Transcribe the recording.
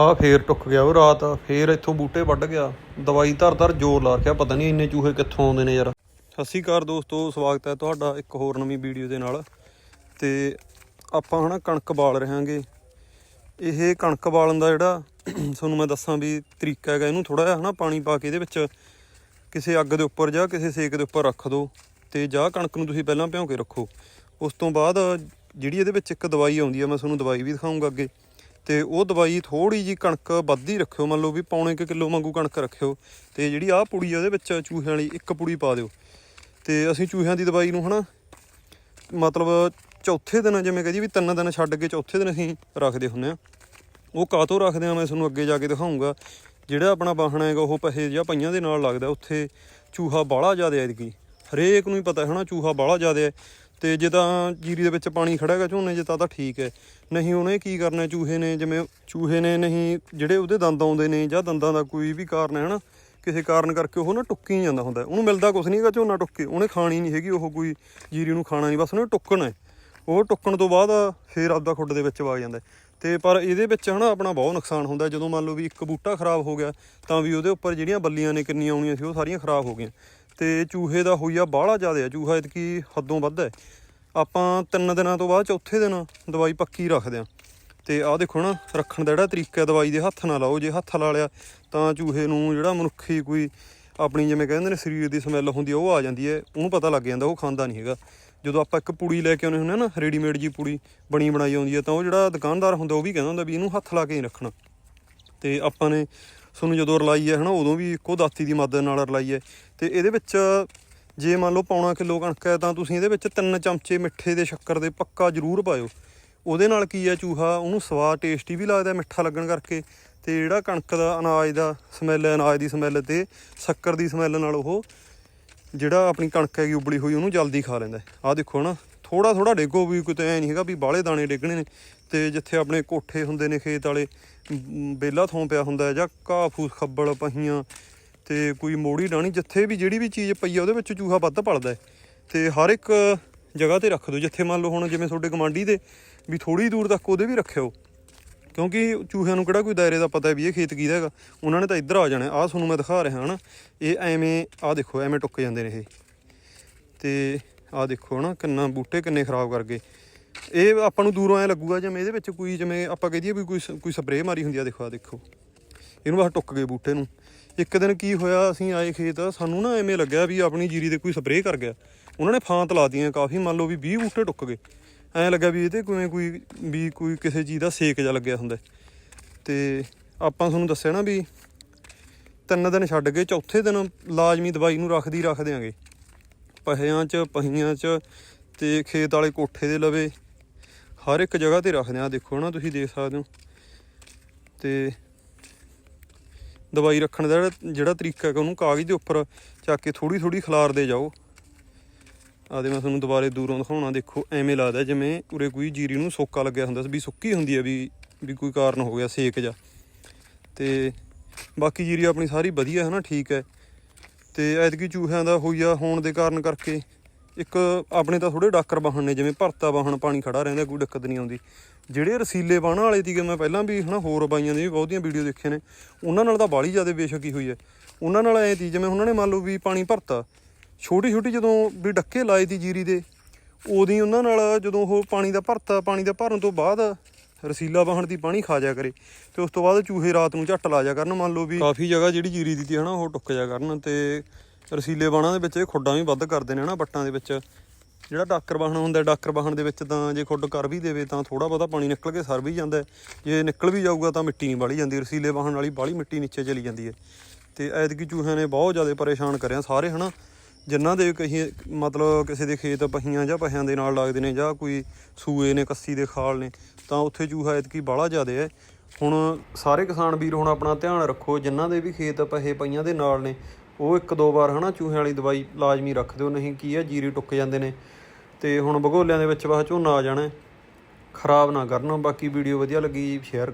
ਆ ਫੇਰ ਟੁੱਕ ਗਿਆ ਉਹ ਰਾਤ, ਫੇਰ ਇੱਥੋਂ ਬੂਟੇ ਵੱਢ ਗਿਆ। ਦਵਾਈ ਧਰ ਧਰ ਜ਼ੋਰ ਲਾ ਰੱਖਿਆ, ਪਤਾ ਨਹੀਂ ਇੰਨੇ ਚੂਹੇ ਕਿੱਥੋਂ ਆਉਂਦੇ ਨੇ ਯਾਰ। ਸਤਿ ਸ਼੍ਰੀ ਅਕਾਲ ਦੋਸਤੋ, ਸਵਾਗਤ ਹੈ ਤੁਹਾਡਾ ਇੱਕ ਹੋਰ ਨਵੀਂ ਵੀਡੀਓ ਦੇ ਨਾਲ। ਤੇ ਆਪਾਂ ਹਨਾ ਕਣਕ ਬਾਲ ਰਹੇ ਇਹ ਕਣਕ ਬਾਲਣ ਦਾ ਜਿਹੜਾ, ਤੁਹਾਨੂੰ ਮੈਂ ਦੱਸਾਂ ਵੀ ਤਰੀਕਾ ਹੈਗਾ, ਇਹਨੂੰ ਥੋੜਾ ਜਿਹਾ ਹਨਾ ਪਾਣੀ ਪਾ ਕੇ ਇਹਦੇ ਵਿੱਚ ਕਿਸੇ ਅੱਗ ਦੇ ਉੱਪਰ ਜਾਂ ਕਿਸੇ ਸੇਕ ਦੇ ਉੱਪਰ ਰੱਖ ਦਿਓ ਤੇ ਜਾਂ ਕਣਕ ਨੂੰ ਤੁਸੀਂ ਪਹਿਲਾਂ ਭਿਉਂ ਕੇ ਰੱਖੋ। ਉਸ ਤੋਂ ਬਾਅਦ ਜਿਹੜੀ ਇਹਦੇ ਵਿੱਚ ਇੱਕ ਦਵਾਈ ਆਉਂਦੀ ਆ, ਮੈਂ ਤੁਹਾਨੂੰ ਦਵਾਈ ਵੀ ਦਿਖਾਉਂਗਾ ਅੱਗੇ। ਤੇ ਉਹ ਦਵਾਈ ਥੋੜੀ ਜੀ ਕਣਕ ਵੱਧੀ ਰੱਖਿਓ, ਮੰਨ ਲਓ ਵੀ ਪੌਣੇ ਕੁ ਕਿਲੋ ਵਾਂਗੂ ਕਣਕ ਰੱਖਿਓ ਤੇ ਜਿਹੜੀ ਆਹ ਪੁੜੀ ਆ ਉਹਦੇ ਵਿੱਚ ਚੂਹਿਆਂ ਵਾਲੀ ਇੱਕ ਪੁੜੀ ਪਾ ਦਿਓ। ਤੇ ਅਸੀਂ ਚੂਹਿਆਂ ਦੀ ਦਵਾਈ ਨੂੰ ਹਨਾ, ਮਤਲਬ ਚੌਥੇ ਦਿਨ ਜਿਵੇਂ ਕਹਦੀ ਵੀ ਤਿੰਨ ਦਿਨ ਛੱਡ ਕੇ ਚੌਥੇ ਦਿਨ ਅਸੀਂ ਰੱਖਦੇ ਹੁੰਨੇ ਆ ਉਹ ਕਾਤੋਂ ਰੱਖਦੇ ਆ ਮੈਂ ਤੁਹਾਨੂੰ ਅੱਗੇ ਜਾ ਕੇ ਦਿਖਾਉਂਗਾ ਜਿਹੜਾ ਆਪਣਾ ਵਾਹਣਾ ਹੈਗਾ, ਉਹ ਪਹੇ ਜਾਂ ਪਈਆਂ ਦੇ ਨਾਲ ਲੱਗਦਾ, ਉੱਥੇ ਚੂਹਾ ਬਾਹਲਾ ਜ਼ਿਆਦਾ ਐਤਕੀ। ਹਰੇਕ ਨੂੰ ਹੀ ਪਤਾ ਹੈ ਨਾ ਚੂਹਾ ਬਾਹਲਾ ਜ਼ਿਆਦਾ ਹੈ। ਤੇ ਜੇ ਤਾਂ ਜੀਰੀ ਦੇ ਵਿੱਚ ਪਾਣੀ ਖੜਾ ਹੈਗਾ ਝੋਨੇ 'ਚ, ਤਾਂ ਤਾਂ ਠੀਕ ਹੈ। ਨਹੀਂ ਉਹਨੇ ਕੀ ਕਰਨਾ ਚੂਹੇ ਨੇ ਜਿਵੇਂ, ਚੂਹੇ ਨੇ ਨਹੀਂ, ਜਿਹੜੇ ਉਹਦੇ ਦੰਦ ਆਉਂਦੇ ਨੇ ਜਾਂ ਦੰਦਾਂ ਦਾ ਕੋਈ ਵੀ ਕਾਰਨ ਹੈ, ਹਨਾ? ਕਿਸੇ ਕਾਰਨ ਕਰਕੇ ਉਹ ਨਾ ਟੁੱਕੀ ਜਾਂਦਾ ਹੁੰਦਾ। ਉਹਨੂੰ ਮਿਲਦਾ ਕੁਝ ਨਹੀਂ ਹੈਗਾ ਝੋਨਾ ਟੁੱਕੇ ਉਹਨੇ ਖਾਣੀ ਨਹੀਂ ਹੈਗੀ, ਉਹ ਕੋਈ ਜੀਰੀ ਨੂੰ ਖਾਣਾ ਨਹੀਂ। ਬਸ ਉਹਨੇ ਟੁੱਕਣਾ ਉਹ ਟੁੱਕਣ ਤੋਂ ਬਾਅਦ ਫੇਰ ਆਪਦਾ ਖੁੱਡ ਦੇ ਵਿੱਚ ਵਗ ਜਾਂਦਾ ਹੈ। ਤੇ ਪਰ ਇਹਦੇ ਵਿੱਚ, ਹਨਾ, ਆਪਣਾ ਬਹੁਤ ਨੁਕਸਾਨ ਹੁੰਦਾ ਜਦੋਂ ਮੰਨ ਲਓ ਵੀ ਇੱਕ ਬੂਟਾ ਖਰਾਬ ਹੋ ਗਿਆ, ਤਾਂ ਵੀ ਉਹਦੇ ਉੱਪਰ ਜਿਹੜੀਆਂ ਬੱਲੀਆਂ ਨੇ ਕਿੰਨੀਆਂ ਆਉਣੀਆਂ ਸੀ, ਉਹ ਸਾਰੀਆਂ ਖਰਾਬ ਹੋ ਗਈਆਂ। ਤੇ ਚੂਹੇ ਦਾ ਹੋਈਆ ਬਾਹਲਾ ਜ਼ਿਆਦਾ ਹੈ ਚੂਹਾ ਇਤਕੀ ਹੱਦੋਂ ਵੱਧ ਹੈ ਆਪਾਂ ਤਿੰਨ ਦਿਨਾਂ ਤੋਂ ਬਾਅਦ ਚੌਥੇ ਦਿਨ ਦਵਾਈ ਪੱਕੀ ਰੱਖਦੇ ਹਾਂ ਤੇ ਆਹ ਦੇਖੋ ਨਾ, ਰੱਖਣ ਦਾ ਜਿਹੜਾ ਤਰੀਕਾ ਹੈ, ਦਵਾਈ ਦੇ ਹੱਥ ਨਾਲ ਲਾਓ। ਜੇ ਹੱਥ ਲਾ ਲਿਆ, ਤਾਂ ਚੂਹੇ ਨੂੰ ਜਿਹੜਾ ਮਨੁੱਖੀ ਕੋਈ ਆਪਣੀ ਜਿਵੇਂ ਕਹਿੰਦੇ ਨੇ ਸਰੀਰ ਦੀ ਸਮੈਲ ਹੁੰਦੀ ਹੈ ਉਹ ਆ ਜਾਂਦੀ ਹੈ। ਉਹਨੂੰ ਪਤਾ ਲੱਗ ਜਾਂਦਾ, ਉਹ ਖਾਂਦਾ ਨਹੀਂ ਹੈਗਾ। ਜਦੋਂ ਆਪਾਂ ਇੱਕ ਪੁੜੀ ਲੈ ਕੇ ਆਉਂਦੇ ਹੁੰਦੇ ਹਾਂ ਨਾ, ਰੈਡੀਮੇਡ ਜੀ ਪੁੜੀ ਬਣੀ ਬਣਾਈ ਆਉਂਦੀ ਹੈ ਤਾਂ ਉਹ ਜਿਹੜਾ ਦੁਕਾਨਦਾਰ ਹੁੰਦਾ, ਉਹ ਵੀ ਕਹਿੰਦਾ ਹੁੰਦਾ ਵੀ ਇਹਨੂੰ ਹੱਥ ਲਾ ਕੇ ਨਹੀਂ ਰੱਖਣਾ। ਤੇ ਆਪਾਂ ਨੇ ਤੁਹਾਨੂੰ ਜਦੋਂ ਰਲਾਈ ਹੈ ਹਨਾ, ਉਦੋਂ ਵੀ ਇੱਕੋ ਦਾਤੀ ਦੀ ਮਦਦ ਨਾਲ ਰਲਾਈ ਹੈ। ਤੇ ਇਹਦੇ ਵਿੱਚ ਜੇ ਮੰਨ ਲਓ ਪੌਣਾ ਕਿਲੋ ਕਣਕ ਹੈ, ਤਾਂ ਤੁਸੀਂ ਇਹਦੇ ਵਿੱਚ ਤਿੰਨ ਚਮਚੇ ਮਿੱਠੇ ਦੇ ਸ਼ੱਕਰ ਦੇ ਪੱਕਾ ਜ਼ਰੂਰ ਪਾਇਓ। ਉਹਦੇ ਨਾਲ ਕੀ ਹੈ, ਚੂਹਾ ਉਹਨੂੰ ਸਵਾਦ ਟੇਸਟੀ ਵੀ ਲੱਗਦਾ ਮਿੱਠਾ ਲੱਗਣ ਕਰਕੇ। ਤੇ ਜਿਹੜਾ ਕਣਕ ਦਾ ਅਨਾਜ ਦਾ ਸਮੈਲ ਹੈ, ਅਨਾਜ ਦੀ ਸਮੈਲ ਤੇ ਸ਼ੱਕਰ ਦੀ ਸਮੈਲ ਨਾਲ ਉਹ ਜਿਹੜਾ ਆਪਣੀ ਕਣਕ ਹੈਗੀ ਉਬਲੀ ਹੋਈ, ਉਹਨੂੰ ਜਲਦੀ ਖਾ ਲੈਂਦਾ ਆਹ ਦੇਖੋ ਨਾ ਥੋੜਾ ਥੋੜਾ ਡੇਗੋ ਵੀ ਕਿਤੇ ਐ ਨਹੀਂ ਹੈਗਾ ਵੀ ਬਾਲੇ ਦਾਣੇ ਡੇਗਣੇ ਨੇ। ਤੇ ਜਿੱਥੇ ਆਪਣੇ ਕੋਠੇ ਹੁੰਦੇ ਨੇ ਖੇਤ ਵਾਲੇ ਮ, ਬੇਲਾ ਥੋਂ ਪਿਆ ਹੁੰਦਾ ਜਾਂ ਘਾਹ ਫੂਸ ਖੱਬਲ ਪਹੀਆਂ ਤੇ ਕੋਈ ਮੋੜੀ ਡਾਣੀ ਜਿੱਥੇ ਵੀ ਜਿਹੜੀ ਵੀ ਚੀਜ਼ ਪਈ ਆ ਉਹਦੇ ਵਿੱਚ ਚੂਹਾ ਵੱਧ ਪਲਦਾ ਹੈ। ਤੇ ਹਰ ਇੱਕ ਜਗ੍ਹਾ ਤੇ ਰੱਖ ਦਿਓ ਜਿੱਥੇ ਮੰਨ ਲਓ ਹੁਣ ਜਿਵੇਂ ਤੁਹਾਡੇ ਗਵਾਂਢੀ ਦੇ ਵੀ ਥੋੜੀ ਦੂਰ ਤੱਕ ਉਹਦੇ ਵੀ ਰੱਖਿਓ। ਕਿਉਂਕਿ ਚੂਹਿਆਂ ਨੂੰ ਕਿਹੜਾ ਕੋਈ ਦਾਇਰੇ ਦਾ ਪਤਾ ਵੀ ਇਹ ਖੇਤ ਕਿਹਦਾ ਹੈਗਾ? ਉਹਨਾਂ ਨੇ ਤਾਂ ਇੱਧਰ ਆ ਜਾਣਾ ਆਹ ਤੁਹਾਨੂੰ ਮੈਂ ਦਿਖਾ ਰਿਹਾ ਹਨਾ ਇਹ ਐਵੇਂ ਆਹ ਦੇਖੋ ਐਵੇਂ ਟੁੱਕ ਜਾਂਦੇ ਨੇ ਇਹ। ਤੇ ਆਹ ਦੇਖੋ ਹਨਾ ਕਿੰਨਾ ਬੂਟੇ ਕਿੰਨੇ ਖਰਾਬ ਕਰ ਗਏ ਇਹ ਆਪਾਂ ਨੂੰ ਦੂਰੋਂ ਐ ਲੱਗੂਗਾ ਜਿਵੇਂ ਇਹਦੇ ਵਿੱਚ ਕੋਈ ਜਿਵੇਂ ਆਪਾਂ ਕਹਦੀਏ ਵੀ ਕੋਈ ਸ- ਕੋਈ ਸਪਰੇਅ ਮਾਰੀ ਹੁੰਦੀ ਆ, ਦੇਖੋ ਆ ਦੇਖੋ। ਇਹਨੂੰ ਬਸ ਟੁੱਕ ਗਏ ਬੂਟੇ ਨੂੰ। ਇੱਕ ਦਿਨ ਕੀ ਹੋਇਆ, ਅਸੀਂ ਆਏ ਖੇਤ, ਸਾਨੂੰ ਨਾ ਐਵੇਂ ਲੱਗਿਆ ਵੀ ਆਪਣੀ ਜੀਰੀ ਤੇ ਕੋਈ ਸਪਰੇਅ ਕਰ ਗਿਆ। ਉਹਨਾਂ ਨੇ ਫਾਂਤ ਲਾਤੀਆਂ ਕਾਫੀ, ਮੰਨ ਲਓ ਵੀ 20 ਬੂਟੇ ਟੁੱਕ ਗਏ। ਐਂ ਲੱਗਾ ਵੀ ਇਹਦੇ ਕੋਈ ਕੋਈ, ਵੀ ਕੋਈ ਕਿਸੇ ਚੀਜ਼ ਦਾ ਸੇਕ ਜਾ ਲੱਗਿਆ ਹੁੰਦਾ। ਤੇ ਆਪਾਂ ਤੁਹਾਨੂੰ ਦੱਸਿਆ ਨਾ ਵੀ ਤਿੰਨ ਦਿਨ ਛੱਡ ਕੇ ਚੌਥੇ ਦਿਨ ਲਾਜ਼ਮੀ ਦਵਾਈ ਨੂੰ ਰੱਖਦੀ ਰੱਖ ਦਿਆਂਗੇ ਪਹਿਆਂ 'ਚ, ਪਹੀਆਂ 'ਚ ਤੇ ਖੇਤ ਵਾਲੇ ਕੋਠੇ ਦੇ ਲਵੇ। ਹਰ ਇੱਕ ਜਗ੍ਹਾ ਤੇ ਰੱਖਦੇ ਆ ਦੇਖੋ ਨਾ, ਤੁਸੀਂ ਦੇਖ ਸਕਦੇ ਹੋ। ਤੇ ਦਵਾਈ ਰੱਖਣ ਦਾ ਜਿਹੜਾ- ਤਰੀਕਾ ਹੈਗਾ ਉਹਨੂੰ ਕਾਗਜ਼ ਦੇ ਉੱਪਰ ਚੱਕ ਕੇ ਥੋੜੀ ਥੋੜੀ ਖਿਲਾਰਦੇ ਜਾਓ। ਆਦੇ ਮੈਂ ਤੁਹਾਨੂੰ ਦੁਬਾਰੇ ਦੂਰੋਂ ਦਿਖਾਉਣਾ। ਦੇਖੋ, ਐਵੇਂ ਲੱਗਦਾ ਜਿਵੇਂ ਉਰੇ ਕੋਈ ਜੀਰੀ ਨੂੰ ਸੋਕਾ ਲੱਗਿਆ ਹੁੰਦਾ ਵੀ ਸੁੱਕੀ ਹੁੰਦੀ ਹੈ ਵੀ ਵੀ ਕੋਈ ਕਾਰਨ ਹੋ ਗਿਆ, ਸੇਕ ਜਾ ਤੇ ਬਾਕੀ ਜੀਰੀ ਆਪਣੀ ਸਾਰੀ ਵਧੀਆ ਹੈ ਨਾ, ਠੀਕ ਹੈ। ਤੇ ਐਤਕੀ ਚੂਹਿਆਂ ਦਾ ਹੋਈਆ ਹੋਣ ਦੇ ਕਾਰਨ ਕਰਕੇ ਇੱਕ ਆਪਣੇ ਤਾਂ ਥੋੜੇ ਡਾਕਰ ਵਾਹਣ ਨੇ, ਜਿਵੇਂ ਭਰਤਾ ਵਾਹਣ, ਪਾਣੀ ਖੜਾ ਰਹਿੰਦਾ, ਕੋਈ ਦਿੱਕਤ ਨਹੀਂ ਆਉਂਦੀ। ਜਿਹੜੇ ਰਸੀਲੇ ਬਾਣਾ ਵਾਲੇ ਸੀਗੇ, ਮੈਂ ਪਹਿਲਾਂ ਵੀ ਹਨਾ ਹੋਰ ਬਾਈਆਂ ਦੀ ਵੀ ਬਹੁਤੀਆਂ ਵੀਡੀਓ ਦੇਖੀਆਂ ਨੇ, ਉਹਨਾਂ ਨਾਲ ਤਾਂ ਬਾਲੀ ਜ਼ਿਆਦਾ ਬੇਸ਼ੱਕੀ ਹੋਈ ਹੈ। ਉਹਨਾਂ ਨਾਲ ਐ ਤੀ ਜਿਵੇਂ ਉਹਨਾਂ ਨੇ ਮੰਨ ਲਓ ਵੀ ਪਾਣੀ ਭਰਤਾ ਛੋਟੀ ਛੋਟੀ ਜਦੋਂ ਵੀ ਡੱਕੇ ਲਾਏ ਤੀ ਜੀਰੀ ਦੇ, ਉਦੋਂ ਉਹਨਾਂ ਨਾਲ ਜਦੋਂ ਉਹ ਪਾਣੀ ਦਾ ਭਰਤਾ, ਪਾਣੀ ਦਾ ਭਰਨ ਤੋਂ ਬਾਅਦ ਰਸੀਲਾ ਵਾਹਣ ਦੀ ਪਾਣੀ ਖਾ ਜਾ ਕਰੇ, ਤੇ ਉਸ ਤੋਂ ਬਾਅਦ ਚੂਹੇ ਰਾਤ ਨੂੰ ਝੱਟ ਲਾ ਜਾ ਕਰਨ, ਮੰਨ ਲਓ ਵੀ ਕਾਫੀ ਜਗ੍ਹਾ ਜਿਹੜੀ ਜੀਰੀ ਦੀ ਤੀ ਹਨਾ, ਉਹ ਟੁੱਕ ਜਾ ਕਰਨ ਤੇ ਰਸੀਲੇ ਬਾਣਾ ਦੇ ਵਿੱਚ ਇਹ ਖੁੱਡਾਂ ਵੀ ਵੱਧ ਕਰਦੇ ਨੇ ਨਾ ਬੱਟਾਂ ਦੇ ਵਿੱਚ। ਜਿਹੜਾ ਡਾਕਰ ਵਾਹਣ ਹੁੰਦਾ ਡਾਕਰ ਵਾਹਣ ਦੇ ਵਿੱਚ ਤਾਂ ਜੇ ਖੁੱਡ ਕਰ ਵੀ ਦੇਵੇ ਤਾਂ ਥੋੜਾ ਬਹੁਤਾ ਪਾਣੀ ਨਿਕਲ ਕੇ ਸਰ ਵੀ ਜਾਂਦਾ ਜੇ ਨਿਕਲ ਵੀ ਜਾਊਗਾ ਤਾਂ ਮਿੱਟੀ ਨਹੀਂ ਬਾਲੀ ਜਾਂਦੀ, ਰਸੀਲੇ ਵਾਹਣ ਵਾਲੀ ਬਾਲੀ ਮਿੱਟੀ ਨੀਚੇ ਚਲੀ ਜਾਂਦੀ ਹੈ। ਤੇ ਐਤਕੀ ਚੂਹਿਆਂ ਨੇ ਬਹੁਤ ਜ਼ਿਆਦਾ ਪਰੇਸ਼ਾਨ ਕਰਿਆ ਸਾਰੇ, ਹਨਾ। ਜਿਨ੍ਹਾਂ ਦੇ ਕਹੀ, ਮਤਲਬ ਕਿਸੇ ਦੇ ਖੇਤ ਪਹੀਆਂ ਜਾਂ ਪਹਿਆਂ ਦੇ ਨਾਲ ਲੱਗਦੇ ਨੇ ਜਾਂ ਕੋਈ ਸੂਏ ਨੇ, ਕੱਸੀ ਦੇ ਖਾਲ ਨੇ, ਤਾਂ ਉੱਥੇ ਚੂਹਾ ਐਤਕੀ ਬਾਹਲਾ ਜ਼ਿਆਦਾ ਹੈ। ਹੁਣ ਸਾਰੇ ਕਿਸਾਨ ਵੀਰ ਹੁਣ ਆਪਣਾ ਧਿਆਨ ਰੱਖੋ ਜਿਨ੍ਹਾਂ ਦੇ ਵੀ ਖੇਤ ਪਹੇ ਪਈਆਂ ਦੇ ਨਾਲ ਨੇ ਉਹ ਇੱਕ ਦੋ ਵਾਰ ਹਨਾ ਚੂਹਿਆਂ ਵਾਲੀ ਦਵਾਈ ਲਾਜ਼ਮੀ ਰੱਖ ਦਿਓ, ਨਹੀਂ ਕੀ ਹੈ, ਜੀਰੀ ਟੁੱਕ ਜਾਂਦੇ ਨੇ। ਤੇ ਹੁਣ ਬਗੋਲਿਆਂ ਦੇ ਵਿੱਚ ਬਾਅਦ ਝੋਨਾ ਆ ਜਾਣਾ ਖਰਾਬ ਨਾ ਕਰਨ, ਬਾਕੀ ਵੀਡੀਓ ਵਧੀਆ ਲੱਗੀ ਸ਼ੇਅਰ